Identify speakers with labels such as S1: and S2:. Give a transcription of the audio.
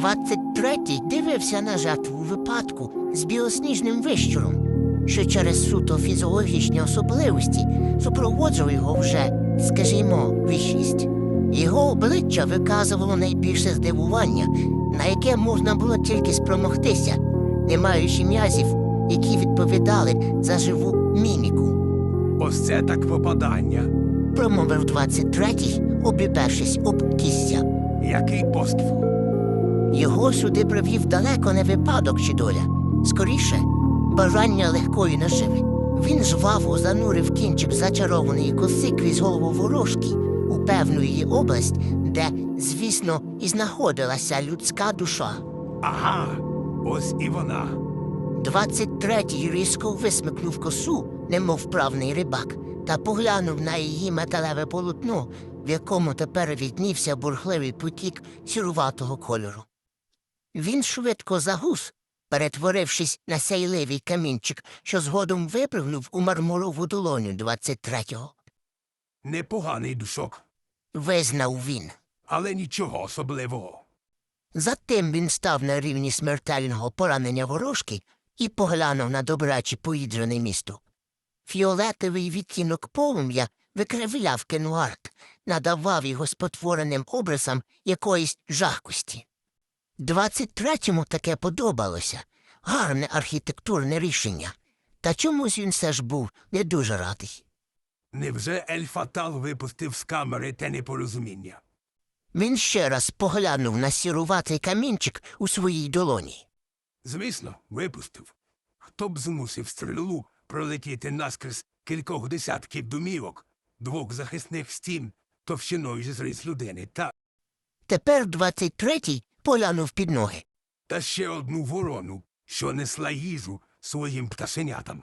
S1: 23-й дивився на жертву випадку з білосніжним вищуром, що через суто фізіологічні особливості супроводжував його вже, скажімо, віщість. Його обличчя виказувало найбільше здивування, на яке можна було тільки спромогтися, не маючи м'язів, які відповідали за живу міміку.
S2: Ось це так попадання.
S1: Промовив 23-й, обіпершись об кістя.
S2: Який поствол.
S1: Його сюди привів далеко не випадок чи доля. Скоріше, бажання легкої наживи. Він жваво занурив кінчик зачарованої коси крізь голову ворожки у певну її область, де, звісно, і знаходилася людська душа.
S2: Ага, ось і вона.
S1: 23-й різко висмикнув косу, немов вправний рибак, та поглянув на її металеве полотно, в якому тепер віднівся бурхливий потік сіруватого кольору. Він швидко загус, перетворившись на сяйливий камінчик, що згодом випригнув у мармурову долоню 23-го.
S2: Непоганий душок,
S1: Визнав він.
S2: але нічого особливого.
S1: Затим він став на рівні смертельного поранення ворожки і поглянув на добраче поїджене місто. Фіолетовий відтінок полум'я викривляв кенуарт, надавав його спотвореним образам якоїсь жахкості. Двадцять третьому таке подобалося гарне архітектурне рішення. Та чомусь він все ж був не дуже радий.
S2: Невже Ельфатал випустив з камери те непорозуміння?
S1: Він ще раз поглянув на сіруватий камінчик у своїй долоні.
S2: Звісно, випустив. Хто б змусив стрілу пролетіти наскрізь кількох десятків домівок, двох захисних стін, товщиною з рис людини, та,
S1: Тепер двадцять третій поглянув під ноги.
S2: та ще одну ворону, що несла їжу своїм пташенятам.